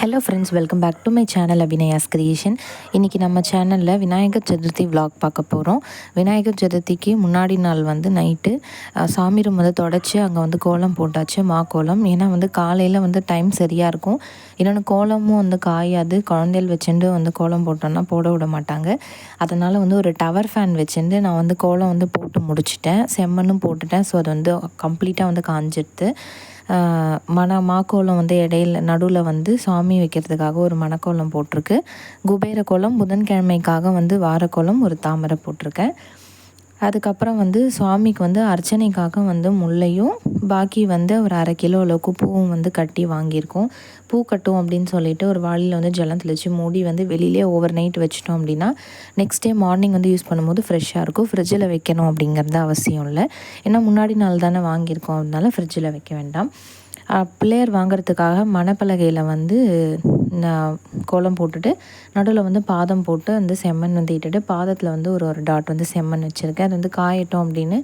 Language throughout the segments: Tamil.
Hello friends welcome back to my channel Abhinaya's creation இன்றைக்கி நம்ம சேனலில் விநாயகர் சதுர்த்தி விலாக் பார்க்க போகிறோம் விநாயகர் சதுர்த்திக்கு முன்னாடி நாள் வந்து நைட்டு சாமி ரூம் வந்து தொடச்சி அங்கே வந்து கோலம் போட்டாச்சு மா கோலம். ஏன்னா வந்து காலையில் வந்து டைம் சரியாக இருக்கும். இன்னொன்று கோலமும் வந்து காயாது. குழந்தைகள் வச்சுட்டு வந்து கோலம் போட்டோன்னா போட விட மாட்டாங்க. அதனால் வந்து ஒரு டவர் ஃபேன் வச்சுட்டு நான் வந்து கோலம் வந்து போட்டு முடிச்சிட்டேன். செம்மண்ணும் போட்டுட்டேன். ஸோ அது வந்து கம்ப்ளீட்டாக வந்து காஞ்சிடுது மன மண மாக்கோலம் வந்து இடையில நடுவில் வந்து சாமி வைக்கிறதுக்காக ஒரு மணக்கோலம் போட்டிருக்கு. குபேர கோலம் புதன்கிழமைக்காக வந்து வாரக்கோலம் ஒரு தாமரை போட்டிருக்கேன். அதுக்கப்புறம் வந்து சுவாமிக்கு வந்து அர்ச்சனைக்காக வந்து முல்லையும் பாக்கி வந்து ஒரு அரை கிலோ அளவுக்கு பூவும் வந்து கட்டி வாங்கியிருக்கோம். பூ கட்டும் அப்படின்னு சொல்லிட்டு ஒரு வாளியில் வந்து ஜலம் தெளித்து மூடி வந்து வெளியிலே ஓவர் நைட் வச்சிட்டோம் அப்படின்னா நெக்ஸ்ட் டே மார்னிங் வந்து யூஸ் பண்ணும்போது ஃப்ரெஷ்ஷாக இருக்கும். ஃப்ரிட்ஜில் வைக்கணும் அப்படிங்கிறது அவசியம் இல்லை. ஏன்னா முன்னாடி நாள் தானே வாங்கியிருக்கோம். அதனால ஃப்ரிட்ஜில் வைக்க வேண்டாம். பிள்ளையார் வாங்குறதுக்காக மணப்பலகையில் வந்து நான் கோலம் போட்டுட்டு நடுவில் வந்து பாதம் போட்டு வந்து செம்மண் வந்து இட்டுட்டு பாதத்தில் வந்து ஒரு ஒரு டாட் வந்து செம்மண் வச்சுருக்கேன் அது வந்து காயட்டும் அப்படின்னு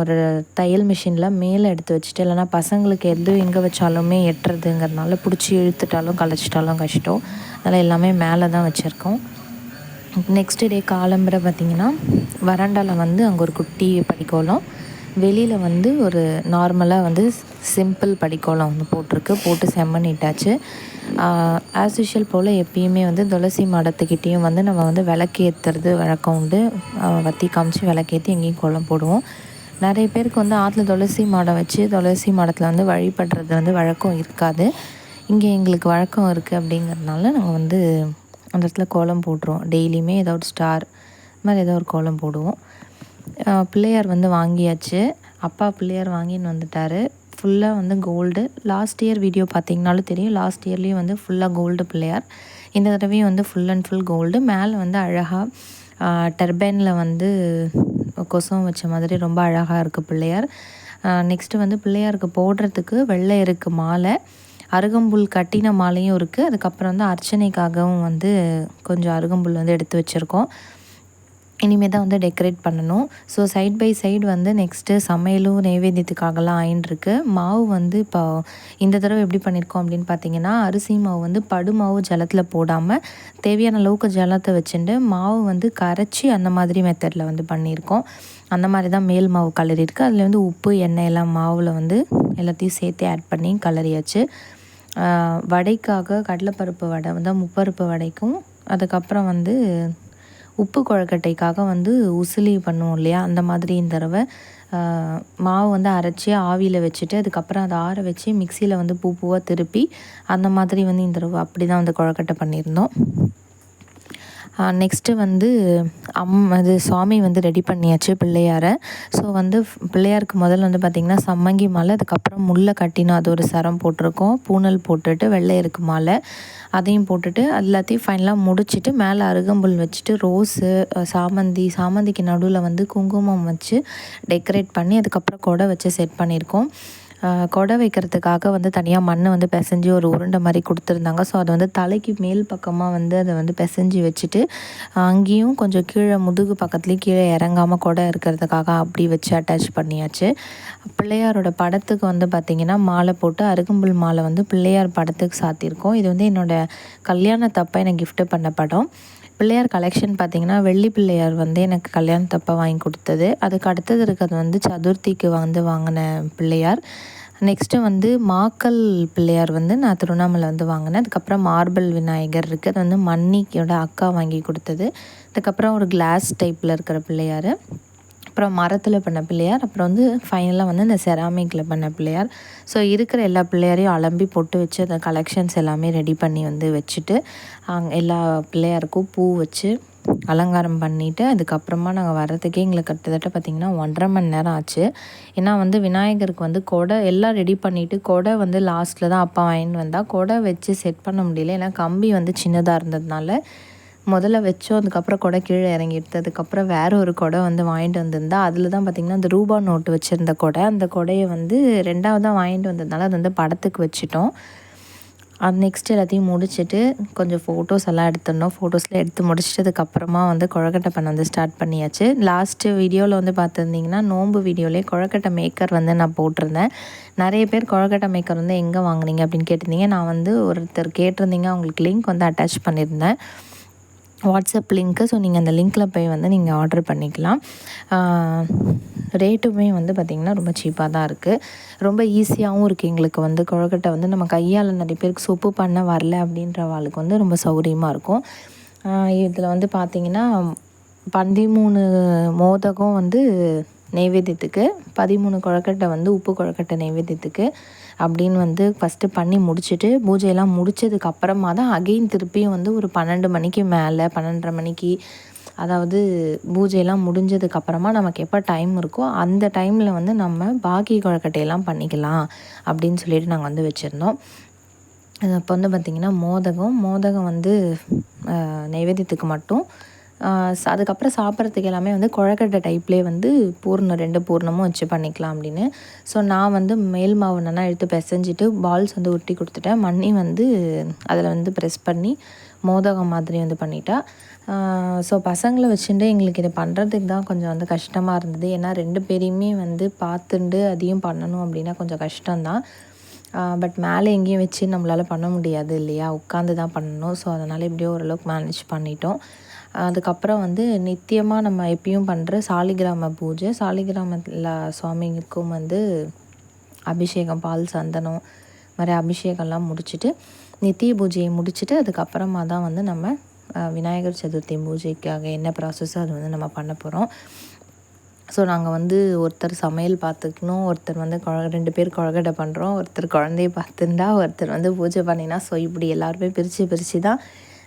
ஒரு தையல் மிஷினில் மேலே எடுத்து வச்சுட்டு இல்லைனா பசங்களுக்கு எது எங்கே வச்சாலுமே எட்டுறதுங்கிறதுனால பிடிச்சி இழுத்துட்டாலும் கலைச்சிட்டாலும் கஷ்டம். அதனால் எல்லாமே மேலே தான் வச்சுருக்கோம். நெக்ஸ்ட் டே காலம்பரை பார்த்திங்கன்னா வராண்டாவில் வந்து அங்கே ஒரு குட்டி படிக்கோலம். வெளியில் வந்து ஒரு நார்மலாக வந்து சிம்பிள் படிக்கோலம் வந்து போட்டிருக்கு. போட்டு செம்மண்ணிட்டாச்சு ஆஸ் யூஷுவல் போல் எப்பயுமே வந்து துளசி மடத்துக்கிட்டேயும் வந்து நம்ம வந்து விளக்கேற்றுறது வழக்கம் உண்டு. வத்தி காமிச்சு விளக்கேற்றி எங்கேயும் கோலம் போடுவோம். நிறைய பேருக்கு வந்து ஆற்றுல துளசி மாடம் வச்சு துளசி மாடத்தில் வந்து வழிபடுறது வந்து வழக்கம் இருக்காது. இங்கே எங்களுக்கு வழக்கம் இருக்குது அப்படிங்கிறதுனால நாங்கள் வந்து அந்த இடத்துல கோலம் போட்டுருவோம். டெய்லியுமே ஏதாவது ஸ்டார் மாதிரி ஏதோ ஒரு கோலம் போடுவோம். பிள்ளையார் வந்து வாங்கியாச்சு. அப்பா பிள்ளையார் வாங்கின்னு வந்துட்டார். ஃபுல்லாக வந்து கோல்டு லாஸ்ட் இயர் வீடியோ பார்த்தீங்கனாலும் தெரியும். லாஸ்ட் இயர்லேயும் வந்து ஃபுல்லாக கோல்டு பிள்ளையார். இந்த தடவையும் வந்து ஃபுல் அண்ட் ஃபுல் கோல்டு மேலே வந்து அழகாக டர்பைனில் வந்து கொசம் வச்ச மாதிரி ரொம்ப அழகாக இருக்குது பிள்ளையார். நெக்ஸ்ட்டு வந்து பிள்ளையாருக்கு போடுறதுக்கு வெள்ளை இருக்கு மாலை. அருகம்புல் கட்டின மாலையும் இருக்குது அதுக்கப்புறம் வந்து அர்ச்சனைக்காகவும் வந்து கொஞ்சம் அருகம்புல் வந்து எடுத்து வச்சுருக்கோம். இனிமேல் தான் வந்து டெக்கரேட் பண்ணணும். ஸோ சைட் பை சைடு வந்து நெக்ஸ்ட்டு சமையலும் நைவேத்தியத்துக்காகலாம் ஆயின்ட்டுருக்கு மாவு வந்து இப்போ இந்த தடவை எப்படி பண்ணியிருக்கோம் அப்படின்னு பார்த்தீங்கன்னா அரிசி மாவு வந்து படு மாவு ஜலத்தில் போடாமல் தேவையான அளவுக்கு ஜலத்தை வச்சுட்டு மாவு வந்து கரைச்சி அந்த மாதிரி மெத்தடில் வந்து பண்ணியிருக்கோம் அந்த மாதிரி தான் மேல் மாவு கலரி இருக்குது அதில் வந்து உப்பு எண்ணெய் எல்லாம் மாவில் வந்து எல்லாத்தையும் சேர்த்து ஆட் பண்ணி கலரியாச்சு வடைக்காக கடலைப்பருப்பு வடை வந்து முப்பருப்பு வடைக்கும் அதுக்கப்புறம் வந்து உப்பு குழக்கட்டைக்காக வந்து உசிலி பண்ணுவோம் இல்லையா? அந்த மாதிரி இந்த தடவை மாவு வந்து அரைச்சி ஆவியில் வச்சுட்டு அதுக்கப்புறம் அதை ஆற வச்சு மிக்சியில் வந்து பூ பூவாக திருப்பி அந்த மாதிரி வந்து இந்த தடவை அப்படி தான் வந்து குழக்கட்டை பண்ணியிருந்தோம். நெக்ஸ்ட்டு வந்து அம் அது சுவாமி வந்து ரெடி பண்ணியாச்சு பிள்ளையாரை. ஸோ வந்து பிள்ளையாருக்கு முதல்ல வந்து பார்த்திங்கன்னா சம்மங்கி மாலை அதுக்கப்புறம் முல்லை கட்டினோம் அது ஒரு சரம் போட்டிருக்கோம். பூனல் போட்டுட்டு வெள்ளை இருக்கு மாலை அதையும் போட்டுட்டு எல்லாத்தையும் ஃபைனலாக முடிச்சிட்டு மேலே அருகம்புல் வச்சுட்டு ரோஸு சாமந்தி சாமந்திக்கு நடுவில் வந்து குங்குமம் வச்சு டெக்கரேட் பண்ணி அதுக்கப்புறம் கொடை வச்சு செட் பண்ணியிருக்கோம். கொடை வைக்கிறதுக்காக வந்து தனியாக மண்ணை வந்து பிசைஞ்சு ஒரு உருண்டை மாதிரி கொடுத்துருந்தாங்க. ஸோ அதை வந்து தலைக்கு மேல் பக்கமாக வந்து அதை வந்து பிசைஞ்சு வச்சுட்டு அங்கேயும் கொஞ்சம் கீழே முதுகு பக்கத்துலேயும் கீழே இறங்காமல் கொடை இருக்கிறதுக்காக அப்படி வச்சு அட்டாச் பண்ணியாச்சு. பிள்ளையாரோட படத்துக்கு வந்து பார்த்திங்கன்னா மாலை போட்டு அருகம்புல் மாலை வந்து பிள்ளையார் படத்துக்கு சாத்தியிருக்கோம். இது வந்து என்னோட கல்யாணத்தப்ப எனக்கு கிஃப்ட்டு பண்ண படம். பிள்ளையார் கலெக்ஷன் பார்த்திங்கன்னா வெள்ளி பிள்ளையார் வந்து எனக்கு கல்யாணத்தப்போ வாங்கி கொடுத்தது. அதுக்கு அடுத்தது இருக்கிறது வந்து சதுர்த்திக்கு வந்து வாங்கின பிள்ளையார். நெக்ஸ்ட்டு வந்து மாக்கல் பிள்ளையார் வந்து நான் திருவண்ணாமலை வந்து வாங்கினேன். அதுக்கப்புறம் மார்பிள் விநாயகர் இருக்குது அது வந்து மன்னிக்கோட அக்கா வாங்கி கொடுத்தது. அதுக்கப்புறம் ஒரு கிளாஸ் டைப்பில் இருக்கிற பிள்ளையார். அப்புறம் மரத்தில் பண்ண பிள்ளையார் அப்புறம் வந்து ஃபைனலாக வந்து இந்த செராமிக்கில் பண்ண பிள்ளையார். ஸோ இருக்கிற எல்லா பிள்ளையாரையும் அலம்பி பொட்டு வச்சு அந்த கலெக்ஷன்ஸ் எல்லாமே ரெடி பண்ணி வந்து வச்சுட்டு அங்க எல்லா பிள்ளையாருக்கும் பூ வச்சு அலங்காரம் பண்ணிவிட்டு அதுக்கப்புறமா நாங்கள் வர்றதுக்கே எங்களுக்கு கிட்டத்தட்ட பார்த்திங்கன்னா ஒன்றரை மணி நேரம் ஆச்சு. ஏன்னா வந்து விநாயகருக்கு வந்து கொடை எல்லாம் ரெடி பண்ணிவிட்டு கொடை வந்து லாஸ்ட்டில் தான் அப்பா வாங்கிட்டு வந்தால் கொடை வச்சு செட் பண்ண முடியல. ஏன்னா கம்பி வந்து சின்னதாக இருந்ததுனால முதல்ல வச்சோம் அதுக்கப்புறம் கொடை கீழே இறங்கிடுது அதுக்கப்புறம் வேற ஒரு கொடை வந்து வாங்கிட்டு வந்திருந்தா அதில் தான் பார்த்திங்கன்னா அந்த ரூபா நோட்டு வச்சுருந்த கொடை. அந்த கொடையை வந்து ரெண்டாவதாக வாங்கிட்டு வந்ததுனால அது வந்து படத்துக்கு வச்சுட்டோம். அது நெக்ஸ்ட் எல்லாத்தையும் முடிச்சுட்டு கொஞ்சம் ஃபோட்டோஸ் எல்லாம் எடுத்துடணும். ஃபோட்டோஸ்லாம் எடுத்து முடிச்சிட்டதுக்கப்புறமா வந்து குழக்கட்டை பண்ண வந்து ஸ்டார்ட் பண்ணியாச்சு. லாஸ்ட்டு வீடியோவில் வந்து பார்த்துருந்தீங்கன்னா நோன்பு வீடியோலேயே குழக்கட்டை மேக்கர் வந்து நான் போட்டிருந்தேன். நிறைய பேர் குழக்கட்டை மேக்கர் வந்து எங்கே வாங்குனீங்க அப்படின்னு கேட்டிருந்தீங்க. நான் வந்து ஒருத்தர் கேட்டிருந்தீங்க அவங்களுக்கு லிங்க் வந்து அட்டாச் பண்ணியிருந்தேன். WhatsApp link. ஸோ நீங்கள் அந்த லிங்க்கில் போய் வந்து நீங்கள் ஆர்டர் பண்ணிக்கலாம். ரேட்டுமே வந்து பார்த்திங்கன்னா ரொம்ப சீப்பாக தான் இருக்குது ரொம்ப ஈஸியாகவும் இருக்குது எங்களுக்கு வந்து. குழக்கட்டை வந்து நம்ம கையால் நிறைய பேருக்கு சொப்பு பண்ண வரல அப்படின்றவாளுக்கு வந்து ரொம்ப சௌகரியமாக இருக்கும். இதில் வந்து பார்த்திங்கன்னா பதிமூணு மோதகம் வந்து நெய்வேத்தியத்துக்கு பதிமூணு குழக்கட்டை வந்து உப்பு குழக்கட்டை நெய்வேத்தியத்துக்கு அப்படின்னு வந்து ஃபஸ்ட்டு பண்ணி முடிச்சுட்டு பூஜையெல்லாம் முடித்ததுக்கு அப்புறமா தான் அகெயின் திருப்பியும் வந்து ஒரு பன்னெண்டு மணிக்கு மேலே பன்னெண்டரை மணிக்கு அதாவது பூஜையெல்லாம் முடிஞ்சதுக்கப்புறமா நமக்கு எப்போ டைம் இருக்கோ அந்த டைமில் வந்து நம்ம பாக்கி குழக்கட்டையெல்லாம் பண்ணிக்கலாம் அப்படின்னு சொல்லிட்டு நாங்கள் வந்து வச்சுருந்தோம். அப்போ வந்து பார்த்திங்கன்னா மோதகம் மோதகம் வந்து நைவேத்தியத்துக்கு மட்டும் அதுக்கப்புறம் சாப்பிட்றதுக்கு எல்லாமே வந்து குழக்கட்டை டைப்லேயே வந்து பூர்ணம் ரெண்டு பூர்ணமும் வச்சு பண்ணிக்கலாம் அப்படின்னு. ஸோ நான் வந்து மேல் மாவு நல்லா எடுத்து பிசைஞ்சிட்டு பால்ஸ் வந்து ஒட்டி கொடுத்துட்டேன். மண்ணி வந்து அதில் வந்து ப்ரெஸ் பண்ணி மோதகம் மாதிரி வந்து பண்ணிட்டா. ஸோ பசங்களை வச்சுட்டு எங்களுக்கு இதை பண்ணுறதுக்கு தான் கொஞ்சம் வந்து கஷ்டமாக இருந்தது. ஏன்னா ரெண்டு பேரையுமே வந்து பார்த்துண்டு அதையும் பண்ணணும் அப்படின்னா கொஞ்சம் கஷ்டம்தான். பட் மேலே எங்கேயும் வச்சு நம்மளால் பண்ண முடியாது இல்லையா? உட்காந்து தான் பண்ணணும். ஸோ அதனால் எப்படியோ ஓரளவுக்கு மேனேஜ் பண்ணிட்டோம். அதுக்கப்புறம் வந்து நித்தியமாக நம்ம எப்பயும் பண்ணுற சாலிகிராம பூஜை. சாலிகிராமத்தில் சுவாமிக்கும் வந்து அபிஷேகம் பால் சந்தனம் மாதிரி அபிஷேகம்லாம் முடிச்சுட்டு நித்திய பூஜையை முடிச்சுட்டு அதுக்கப்புறமா தான் வந்து நம்ம விநாயகர் சதுர்த்தி பூஜைக்காக என்ன ப்ராசஸோ அது வந்து நம்ம பண்ண போகிறோம் ஸோ நாங்கள் வந்து ஒருத்தர் சமையல் பார்த்துக்கணும் ஒருத்தர் வந்து குழ ரெண்டு பேர் குழகடை பண்ணுறோம் ஒருத்தர் குழந்தைய பார்த்துருந்தா ஒருத்தர் வந்து பூஜை பண்ணினா ஸோ இப்படி எல்லாருமே பிரித்து பிரித்து தான்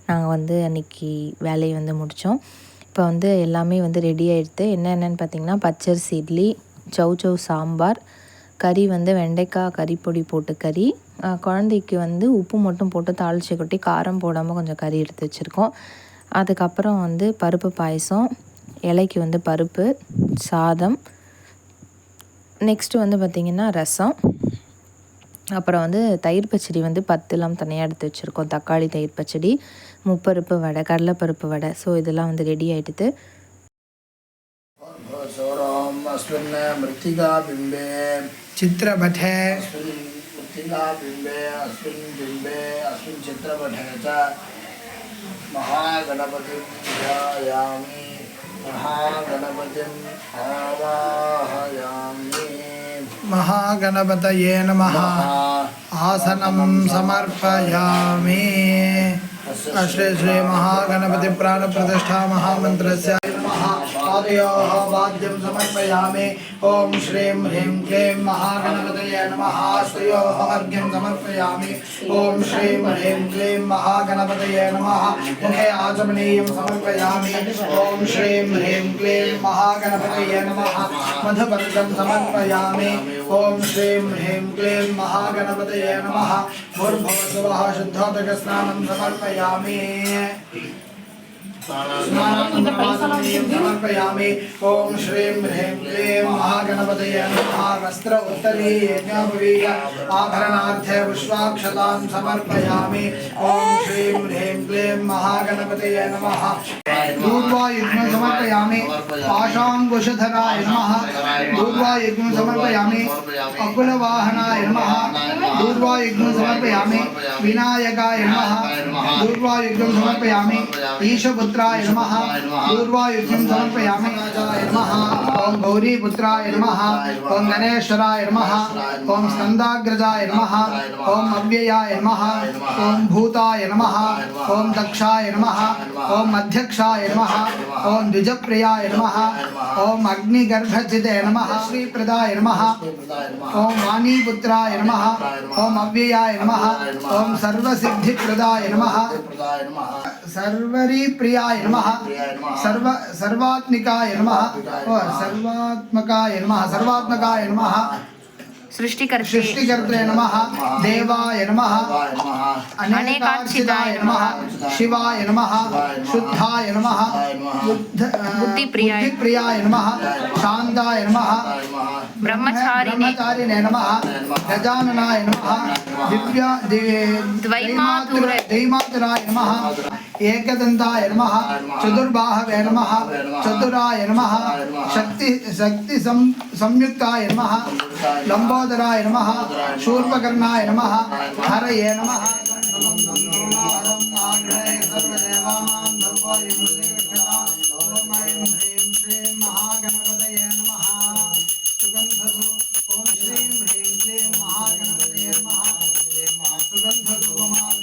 நாங்கள் வந்து அன்றைக்கி வேலையை வந்து முடித்தோம் இப்போ வந்து எல்லாமே வந்து ரெடி ஆகிடுது என்னென்னு பார்த்திங்கன்னா பச்சரிசி இட்லி சௌ சௌ சாம்பார் கறி வந்து வெண்டைக்காய் கறி பொடி போட்டு கறி. குழந்தைக்கு வந்து உப்பு மட்டும் போட்டு தாளிச்சு கொட்டி காரம் போடாமல் கொஞ்சம் கறி எடுத்து வச்சுருக்கோம். அதுக்கப்புறம் வந்து பருப்பு பாயசம் இலைக்கு வந்து பருப்பு சாதம். நெக்ஸ்ட்டு வந்து பார்த்திங்கன்னா ரசம். அப்புறம் வந்து தயிர் பச்சடி வந்து பத்துலாம் தனியாக எடுத்து வச்சுருக்கோம். தக்காளி தயிர் பச்சடி முப்பருப்பு வடை கடலைப்பருப்பு வடை. ஸோ இதெல்லாம் வந்து ரெடி ஆகிடுது சித்திரபட்டே. பிம்பே அஸ்மின் பிம்பே அஸ்மின் சித்திரபட்டே महागणपतये नमः आसनं समर्पयामि श्री श्री महागणपति प्राणप्रतिष्ठा महामन्त्रस्य नमः पादयोः वाद्यं समर्पयामि। ॐ श्रीं ह्रीं क्लीं महागणपतये नमः। श्रियोः अर्घ्यं समर्पयामि। ॐ श्रीं ह्रीं क्लीं महागणपतये नमः। मुखे आचमनीयं समर्पयामि। ॐ श्रीं ह्रीं क्लीं महागणपतये नमः। मधुपर्कं समर्पयामि। ॐ श्रीं ह्रीं क्लीं महागणपतये नमः। भूर्भुवस्वः शुद्धोदकस्नानं समर्पयामि। समर्पयामि। ॐ श्रीं ह्रीं क्लीं वस्त्र उत्तरी यज्ञोपवीत आभरणार्थे पुष्पाक्षतां समर्पयामि। ॐ श्रीं ह्रीं क्लीं महागणपतये नमः। दूर्वायुग्मं समर्पयामि। पाशाङ्कुशधराय नमः। दूर्वायुग्मं समर्पयामि। अकुलवाहनाय नमः। दूर्वायुग्मं समर्पयामि। विनायकाय नमः। दूर्वायुग्मं समर्पयामि। ईशपुत्राय नमः दूर्वायुग्मं समर्पयामि नमः ॐ गौरीपुत्राय नमः ॐ गणेश्वराय नमः ओम स्कन्दाग्रजाय नमः ओम अव्ययाय नमः ॐ भूताय नमः ओम दक्षाय नमः ओम अध्यक्षाय नमः ॐ द्विजप्रियाय नमः ओम अग्निगर्भचिते नमः श्रीप्रदाय नमः ॐ वाणीपुत्राय नमः ॐ अव्ययाय नमः ॐ सर्वसिद्धिप्रदाय नमः सर्वरीप्रियाय नमः सर्व सर्वात्मिकाय नमः ओ సర్వాత్మకాయ నమ సర్వాత్మకాయ నమ. सृष्टिकर्ते नमः देवाय नमः नमः अनेकार्चिताय नमः शिवाय नमः शुद्धाय नमः बुद्धिप्रियाय। नमः शान्ताय नमः नमः ब्रह्मचारिणे ब्रह्मचारिणे नमः गजाननाय नमः दिव्य दैमातुराय नमः एकदन्ताय नमः चतुर्बाहवे नमः चतुराय नमः शक्ति शक्ति संयुक्ताय नमः लम्बोदराय नम शूर्पकर्णाय नमः नमः। नमः ह्रीं महागणपतये नमः। सुगन्धधूपमाघ्रापयामि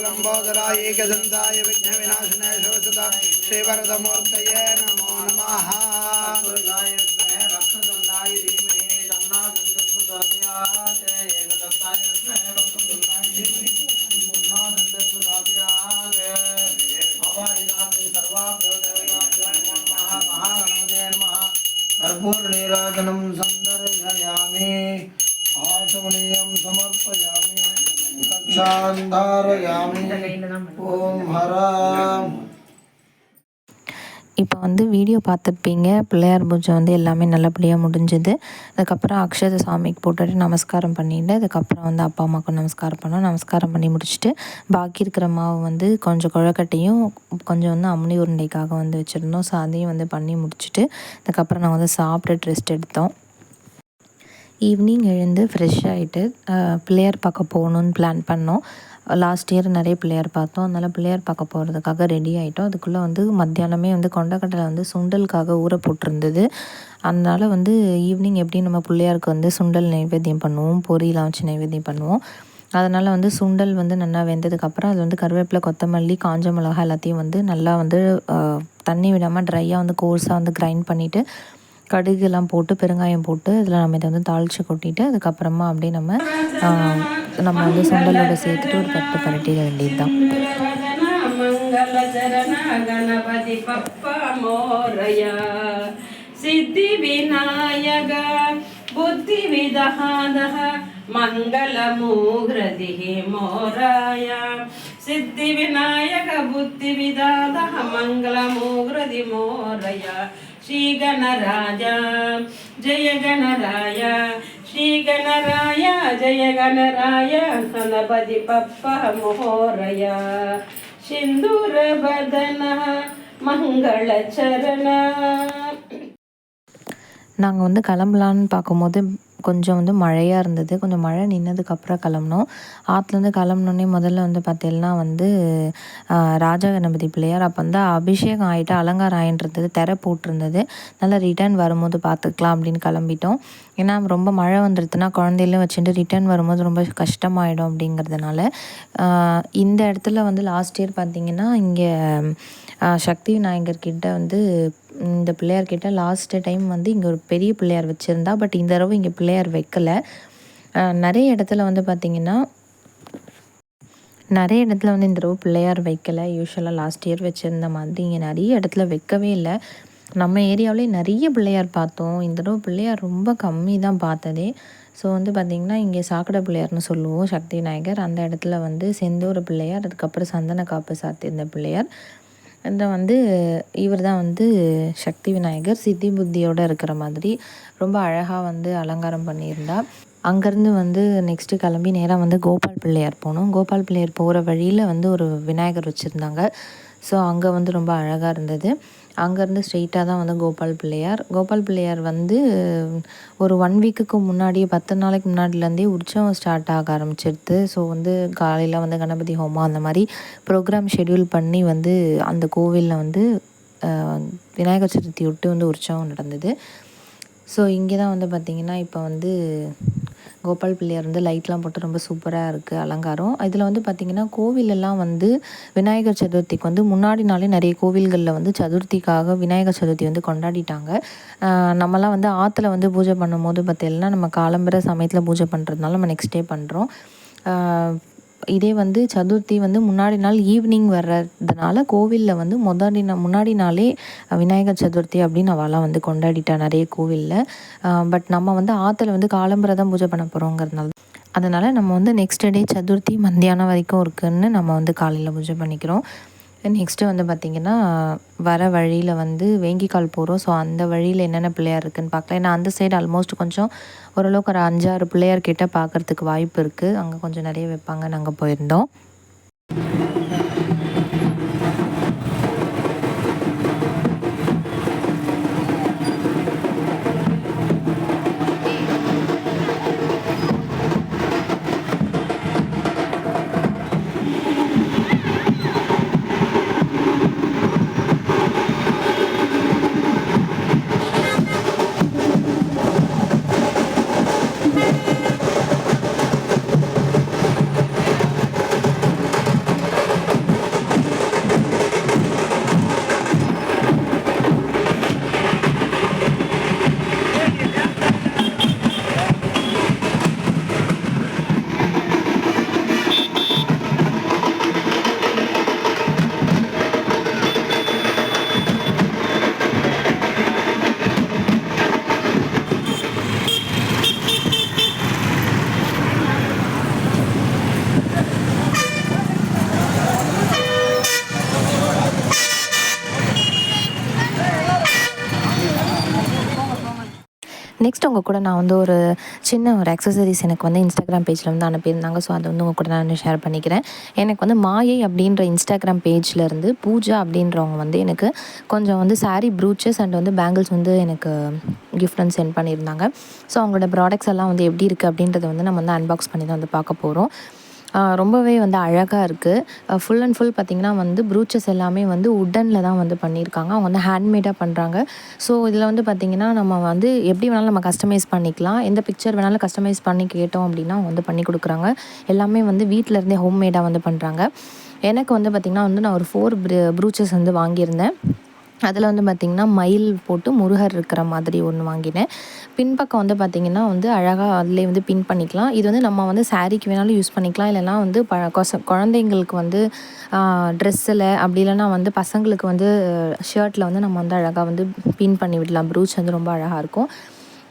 లంబోదరాయే గదంతాయ విఘ్న వినాశనాయ శోషత శ్రీవరదమూర్తయే నమో నమ కర్పూర నీరాజనం సందర్శయామి आचमनीयं समर्पयामि कक्षां धारयामि ॐ हर இப்போ வந்து வீடியோ பார்த்துருப்பீங்க பிள்ளையார் பூஜை வந்து எல்லாமே நல்லபடியாக முடிஞ்சுது அதுக்கப்புறம் அக்ஷத சாமிக்கு போட்டுட்டு நமஸ்காரம் பண்ணிட்டு அதுக்கப்புறம் வந்து அப்பா அம்மாவுக்கு நமஸ்காரம் பண்ணோம் நமஸ்காரம் பண்ணி முடிச்சுட்டு பாக்கி இருக்கிற மாவு வந்து கொஞ்சம் குழக்கட்டையும் கொஞ்சம் வந்து அம்னி உருண்டைக்காக வந்து வச்சுருந்தோம் ஸோ அதையும் வந்து பண்ணி முடிச்சுட்டு அதுக்கப்புறம் நான் வந்து சாப்பிட்டுட்டு ரெஸ்ட் எடுத்தோம் ஈவினிங் எழுந்து ஃப்ரெஷ் ஆகிட்டு பிள்ளையார் பார்க்க போகணுன்னு பிளான் பண்ணோம். லாஸ்ட் இயர் நிறைய பிள்ளையார் பார்த்தோம். அதனால் பிள்ளையார் பார்க்க போகிறதுக்காக ரெடி ஆகிட்டோம் அதுக்குள்ளே வந்து மத்தியானமே வந்து கொண்டக்கடலை வந்து சுண்டலுக்காக ஊற போட்டிருந்தது. அதனால் வந்து ஈவினிங் எப்படி நம்ம பிள்ளையாருக்கு வந்து சுண்டல் நைவேத்தியம் பண்ணுவோம் பொரியலாம் வச்சு நைவேத்தியம் பண்ணுவோம். அதனால் வந்து சுண்டல் வந்து நல்லா வெந்ததுக்கப்புறம் அது வந்து கருவேப்பிலை கொத்தமல்லி காஞ்ச மிளகா எல்லாத்தையும் வந்து நல்லா வந்து தண்ணி விடாமல் ட்ரையாக வந்து கோர்ஸாக வந்து கிரைண்ட் பண்ணிவிட்டு கடுகுலாம் போட்டு பெருங்காயம் போட்டு இதில் நம்ம இதை வந்து தாளித்து கொட்டிட்டு அதுக்கப்புறமா அப்படியே நம்ம நம்ம வந்து சுண்டலோட சேர்த்துட்டு ஒரு பத்து பரட்டிட வேண்டியது தான் மங்கள பப்பா மோரையா சித்தி விநாயக புத்தி விதஹாதஹ மங்கள मोराय மோரையா. ವಿನಾಯಕ ಬುದ್ಧಿ ವಿದಾದಹ ಮಂಗಲ ಮೂಗ್ರದಿ ಮೋರಯ ಶ್ರೀ ಗಣರಾಜ ಜಯ ಗಣರಾಯ ಶ್ರೀ ಗಣರಾಯ ಜಯ ಗಣರಾಯ ಗಣಪತಿ ಪಪ್ಪ ಮೋರಯ ಸಿಂಧೂರ ಬದನ ಮಂಗಳ ಚರಣ நாங்கள் வந்து கிளம்பலான்னு பார்க்கும்போது கொஞ்சம் வந்து மழையாக இருந்தது. கொஞ்சம் மழை நின்னதுக்கப்புறம் கிளம்புனோம். ஆற்றுலேருந்து கிளம்புனோடனே முதல்ல வந்து பார்த்தீங்கன்னா வந்து ராஜா கணபதி பிள்ளையார். அப்போ வந்து அபிஷேகம் ஆகிட்டு அலங்காரம் ஆகின்றது திரை போட்டிருந்தது. நல்லா ரிட்டர்ன் வரும்போது பார்த்துக்கலாம் அப்படின்னு கிளம்பிட்டோம். ஏன்னா ரொம்ப மழை வந்துடுதுன்னா குழந்தையிலும் வச்சுட்டு ரிட்டர்ன் வரும்போது ரொம்ப கஷ்டமாயிடும் அப்படிங்கிறதுனால இந்த இடத்துல வந்து லாஸ்ட் இயர் பார்த்திங்கன்னா இங்கே சக்தி விநாயகர் கிட்ட வந்து இந்த பிள்ளையார் கிட்ட லாஸ்ட் டைம் வந்து இங்கே ஒரு பெரிய பிள்ளையார் வச்சுருந்தா பட் இந்த தடவை இங்கே பிள்ளையார் வைக்கல. ஆஹ் நிறைய இடத்துல வந்து பார்த்திங்கன்னா நிறைய இடத்துல வந்து இந்த தடவை பிள்ளையார் வைக்கலை. யூஸ்வலாக லாஸ்ட் இயர் வச்சுருந்த மாதிரி இங்கே நிறைய இடத்துல வைக்கவே இல்லை. நம்ம ஏரியாவிலே நிறைய பிள்ளையார் பார்த்தோம். இந்த தடவை பிள்ளையார் ரொம்ப கம்மி தான் பார்த்ததே. ஸோ வந்து பார்த்திங்கன்னா இங்கே சாக்கடை பிள்ளையார்னு சொல்லுவோம் சக்தி விநாயகர் அந்த இடத்துல வந்து செந்தூர பிள்ளையார் அதுக்கப்புறம் சந்தன காப்பு சாத்தியிருந்த பிள்ளையார். இந்த வந்து இவர் தான் வந்து சக்தி விநாயகர். சித்தி புத்தியோடு இருக்கிற மாதிரி ரொம்ப அழகாக வந்து அலங்காரம் பண்ணியிருந்தா. அங்கேருந்து வந்து நெக்ஸ்ட்டு கிளம்பி நேராக வந்து கோபால் பிள்ளையார் போனோம். கோபால் பிள்ளையார் போகிற வழியில் வந்து ஒரு விநாயகர் வச்சுருந்தாங்க. ஸோ அங்கே வந்து ரொம்ப அழகாக இருந்தது. அங்கேருந்து ஸ்ட்ரெயிட்டாக தான் வந்து கோபால் பிள்ளையார். கோபால் பிள்ளையார் வந்து ஒரு ஒன் வீக்குக்கு முன்னாடி பத்து நாளைக்கு முன்னாடிலேருந்தே உற்சவம் ஸ்டார்ட் ஆக ஆரம்பிச்சிருது. ஸோ வந்து காலையில் வந்து கணபதி ஹோமம் அந்த மாதிரி ப்ரோக்ராம் ஷெட்யூல் பண்ணி வந்து அந்த கோவிலில் வந்து விநாயகர் சதுர்த்தி விட்டு வந்து உற்சவம் நடந்தது. ஸோ இங்கே தான் வந்து பார்த்திங்கன்னா இப்போ வந்து கோபால் பிள்ளையார் வந்து லைட்லாம் போட்டு ரொம்ப சூப்பராக இருக்குது அலங்காரம். இதில் வந்து பார்த்திங்கன்னா கோவிலெல்லாம் வந்து விநாயகர் சதுர்த்திக்கு வந்து முன்னாடி நாளே நிறைய கோவில்களில் வந்து சதுர்த்திக்காக விநாயகர் சதுர்த்தி வந்து கொண்டாடிட்டாங்க. நம்மலாம் வந்து ஆற்றுல வந்து பூஜை பண்ணும்போது பார்த்தீங்கன்னா நம்ம காலம்பர சமயத்தில் பூஜை பண்ணுறதுனால நம்ம நெக்ஸ்ட் டே பண்ணுறோம் இதே வந்து சதுர்த்தி வந்து முன்னாடி நாள் ஈவினிங் வர்றதுனால கோவிலில் வந்து முன்னாடி நா முன்னாடி நாளே விநாயகர் சதுர்த்தி அப்படின்னு அவெல்லாம் வந்து கொண்டாடிட்டா நிறைய கோவிலில். பட் நம்ம வந்து ஆற்றுல வந்து காலம்பரை தான் பூஜை பண்ண போகிறோங்கிறதுனால அதனால் நம்ம வந்து நெக்ஸ்ட் டே சதுர்த்தி மத்தியானம் வரைக்கும் இருக்குன்னு நம்ம வந்து காலையில் பூஜை பண்ணிக்கிறோம். நெக்ஸ்ட்டு வந்து பார்த்திங்கன்னா வர வழியில் வந்து வேங்கிக்கால் போகிறோம் ஸோ அந்த வழியில் என்னென்ன பிள்ளையார் இருக்குன்னு பார்க்கலாம் ஏன்னா அந்த சைடு ஆல்மோஸ்ட் கொஞ்சம் ஓரளவுக்கு ஒரு அஞ்சாறு பிள்ளையார் கிட்டே பார்க்கறதுக்கு வாய்ப்பு இருக்குது அங்கே கொஞ்சம் நிறைய வைப்பாங்க நாங்கள் போயிருந்தோம். நெக்ஸ்ட் உங்கள் கூட நான் வந்து ஒரு சின்ன ஒரு அக்சசரிஸ் எனக்கு வந்து இன்ஸ்டாகிராம் பேஜில் வந்து அனுப்பியிருந்தாங்க. ஸோ அதை வந்து உங்கள் கூட நான் ஷேர் பண்ணிக்கிறேன். எனக்கு வந்து மாயை அப்படின்ற இன்ஸ்டாகிராம் பேஜ்லேருந்து பூஜா அப்படின்றவங்க வந்து எனக்கு கொஞ்சம் வந்து சாரீ ப்ரூச்சஸ் அண்ட் வந்து பேங்கிள்ஸ் வந்து எனக்கு கிஃப்ட் வந்து சென்ட் பண்ணியிருந்தாங்க. ஸோ அவங்களோட ப்ராடக்ட்ஸ் எல்லாம் வந்து எப்படி இருக்குது அப்படின்றத வந்து நம்ம வந்து அன்பாக்ஸ் பண்ணி தான் வந்து பார்க்க போகிறோம் ரொம்பவே வந்து அழகாக இருக்குது ஃபுல் அண்ட் ஃபுல் பார்த்திங்கன்னா வந்து ப்ரூச்சஸ் எல்லாமே வந்து உட்டனில் தான் வந்து பண்ணியிருக்காங்க அவங்க வந்து ஹேண்ட்மேடாக பண்ணுறாங்க ஸோ இதில் வந்து பார்த்திங்கன்னா நம்ம வந்து எப்படி வேணாலும் நம்ம கஸ்டமைஸ் பண்ணிக்கலாம். எந்த பிக்சர் வேணாலும் கஸ்டமைஸ் பண்ணி கேட்டோம் அப்படின்னா அவங்க வந்து பண்ணி கொடுக்குறாங்க. எல்லாமே வந்து வீட்டில் இருந்தே ஹோம்மேடாக வந்து பண்ணுறாங்க எனக்கு வந்து பார்த்திங்கன்னா வந்து நான் ஒரு ஃபோர் ப்ரூச்சஸ் வந்து வாங்கியிருந்தேன். அதில் வந்து பார்த்திங்கன்னா மயில் போட்டு முருகர் இருக்கிற மாதிரி ஒன்று வாங்கினேன். பின்பக்கம் வந்து பார்த்திங்கன்னா வந்து அழகாக அதிலே வந்து பின் பண்ணிக்கலாம். இது வந்து நம்ம வந்து சாரீக்கு வேணாலும் யூஸ் பண்ணிக்கலாம். இல்லைனா வந்து ப கொச குழந்தைங்களுக்கு வந்து ட்ரெஸ்ஸில் அப்படி இல்லைனா வந்து பசங்களுக்கு வந்து ஷர்ட்டில் வந்து நம்ம வந்து அழகாக வந்து பின் பண்ணி விடலாம். ப்ரூச் வந்து ரொம்ப அழகாக இருக்கும்.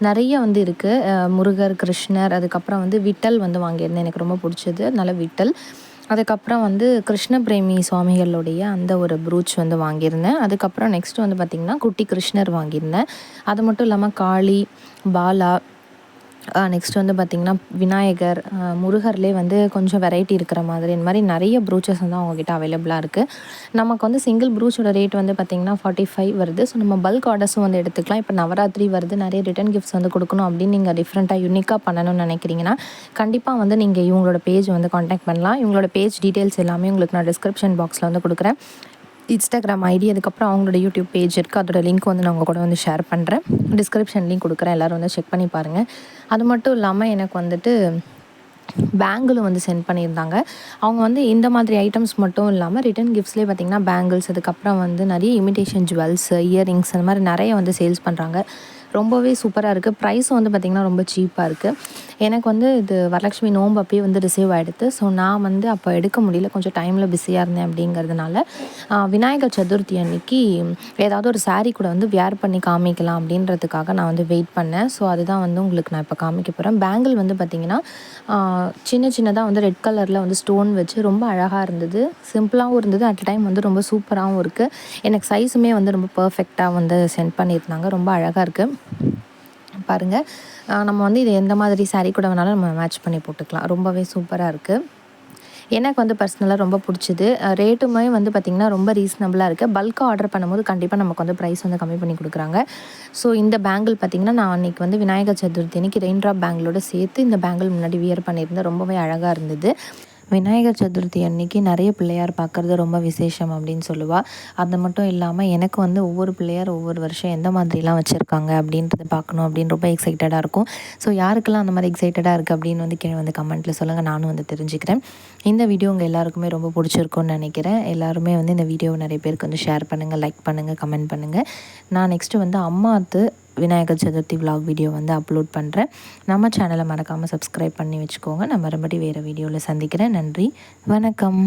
நிறைய வந்து இருக்குது முருகர் கிருஷ்ணர் அதுக்கப்புறம் வந்து விட்டல் வந்து வாங்கியிருந்தேன். எனக்கு ரொம்ப பிடிச்சது. நல்ல விட்டல். அதுக்கப்புறம் வந்து கிருஷ்ண பிரேமி சுவாமிகளுடைய அந்த ஒரு ப்ரூச் வந்து வாங்கியிருந்தேன். அதுக்கப்புறம் நெக்ஸ்ட் வந்து பார்த்திங்கன்னா குட்டி கிருஷ்ணர் வாங்கியிருந்தேன். அது மட்டும் இல்லாமல் காளி பாலா நெக்ஸ்ட் வந்து பார்த்திங்கன்னா விநாயகர் முருகர்லேயே வந்து கொஞ்சம் வெரைட்டி இருக்கிற மாதிரி இந்த மாதிரி நிறைய ப்ரூச்சஸ் வந்து அவங்கக்கிட்ட அவைலபிளாக இருக்குது நமக்கு வந்து சிங்கிள் ப்ரூச்சோட ரேட் வந்து பார்த்திங்கன்னா ஃபார்ட்டி ஃபைவ் வருது. ஸோ நம்ம பல்க் ஆர்டர்ஸும் வந்து எடுத்துக்கலாம். இப்போ நவராத்திரி வருது நிறைய ரிட்டன் கிஃப்ட்ஸ் வந்து கொடுக்கணும் அப்படின்னு நீங்கள் டிஃப்ரெண்ட்டாக யூனிக்காக பண்ணணும்னு நினைக்கிறீங்கன்னா கண்டிப்பாக வந்து நீங்கள் இவங்களோட பேஜ் வந்து காண்டாக்ட் பண்ணலாம். இவங்களோட பேஜ் டீட்டெயில்ஸ் எல்லாமே உங்களுக்கு நான் டிஸ்கிரிப்ஷன் பாக்ஸில் வந்து கொடுக்குறேன். இன்ஸ்டாகிராம் ஐடி அதுக்கப்புறம் அவங்களோட யூடியூப் பேஜ் இருக்குது அதோட லிங்க் வந்து நான் உங்கள் கூட வந்து ஷேர் பண்ணுறேன் டிஸ்கிரிப்ஷன் லிங்க் கொடுக்குறேன். எல்லோரும் வந்து செக் பண்ணி பாருங்கள் அது மட்டும் இல்லாமல் எனக்கு வந்துட்டு பேங்கிளும் வந்து சென்ட் பண்ணியிருந்தாங்க. அவங்க வந்து இந்த மாதிரி ஐட்டம்ஸ் மட்டும் இல்லாமல் ரிட்டன் கிஃப்ட்ஸ்லேயே பார்த்திங்கன்னா பேங்கிள்ஸ் அதுக்கப்புறம் வந்து நிறைய இமிடேஷன் ஜுவல்ஸ் இயரிங்ஸ் அந்த மாதிரி நிறைய வந்து சேல்ஸ் பண்ணுறாங்க ரொம்பவே சூப்பராக இருக்குது ப்ரைஸும் வந்து பார்த்திங்கன்னா ரொம்ப சீப்பாக இருக்குது எனக்கு வந்து இது வரலட்சுமி நோம்பு அப்பயே வந்து ரிசீவ் ஆகிடுது ஸோ நான் வந்து அப்போ எடுக்க முடியல. கொஞ்சம் டைமில் பிஸியாக இருந்தேன் அப்படிங்கிறதுனால விநாயகர் சதுர்த்தி அன்னைக்கு ஏதாவது ஒரு சாரீ கூட வந்து வியர் பண்ணி காமிக்கலாம் அப்படின்றதுக்காக நான் வந்து வெயிட் பண்ணேன். ஸோ அதுதான் வந்து உங்களுக்கு நான் இப்போ காமிக்க போகிறேன் பேங்கிள் வந்து பார்த்திங்கன்னா சின்ன சின்னதாக வந்து ரெட் கலரில் வந்து ஸ்டோன் வச்சு ரொம்ப அழகாக இருந்தது. சிம்பிளாகவும் இருந்தது. அட் டைம் வந்து ரொம்ப சூப்பராகவும் இருக்குது எனக்கு சைஸுமே வந்து ரொம்ப பர்ஃபெக்டாக வந்து சென்ட் பண்ணியிருந்தாங்க. ரொம்ப அழகாக இருக்குது பாருங்கள் நம்ம வந்து இது எந்த மாதிரி சாரீ கூட வேணாலும் நம்ம மேட்ச் பண்ணி போட்டுக்கலாம். ரொம்பவே சூப்பராக இருக்குது எனக்கு வந்து பர்சனலாக ரொம்ப பிடிச்சிது. ரேட்டுமே வந்து பார்த்திங்கன்னா ரொம்ப ரீசனபிளாக இருக்குது பல்காக ஆர்டர் பண்ணும்போது கண்டிப்பாக நமக்கு வந்து ப்ரைஸ் வந்து கம்மி பண்ணி கொடுக்குறாங்க. ஸோ இந்த பேங்கிள் பார்த்திங்கன்னா நான் அன்றைக்கி வந்து விநாயகர் சதுர்த்தி அன்றைக்கி ரெயின் ட்ராப் பேங்கிளோட சேர்த்து இந்த பேங்கிள் முன்னாடி வியர் பண்ணியிருந்தேன். ரொம்பவே அழகாக இருந்தது. விநாயகர் சதுர்த்தி அன்னைக்கு நிறைய பிள்ளையார் பார்க்குறது ரொம்ப விசேஷம் அப்படின்னு சொல்லுவாள் அது மட்டும் இல்லாமல் எனக்கு வந்து ஒவ்வொரு பிள்ளையார் ஒவ்வொரு வருஷம் எந்த மாதிரிலாம் வச்சுருக்காங்க அப்படின்றத பார்க்கணும் அப்படின்னு ரொம்ப எக்ஸைட்டடாக இருக்கும். ஸோ யாருக்கெல்லாம் அந்த மாதிரி எக்ஸைட்டடாக இருக்குது அப்படின்னு வந்து கீழே வந்து கமெண்ட்டில் சொல்லுங்கள் நானும் வந்து தெரிஞ்சுக்கிறேன். இந்த வீடியோ உங்கள் எல்லாருக்குமே ரொம்ப பிடிச்சிருக்கும்னு நினைக்கிறேன். எல்லாருமே வந்து இந்த வீடியோவை நிறைய பேருக்கு வந்து ஷேர் பண்ணுங்கள் லைக் பண்ணுங்கள் கமெண்ட் பண்ணுங்கள் நான் நெக்ஸ்ட்டு வந்து அம்மாத்து விநாயகர் சதுர்த்தி விலாக் வீடியோ வந்து அப்லோட் பண்ணுறேன் நம்ம சேனலை மறக்காமல் சப்ஸ்கிரைப் பண்ணி வச்சுக்கோங்க. நான் மறுபடியும் வேறு வீடியோவில் சந்திக்கிறேன். நன்றி. வணக்கம்.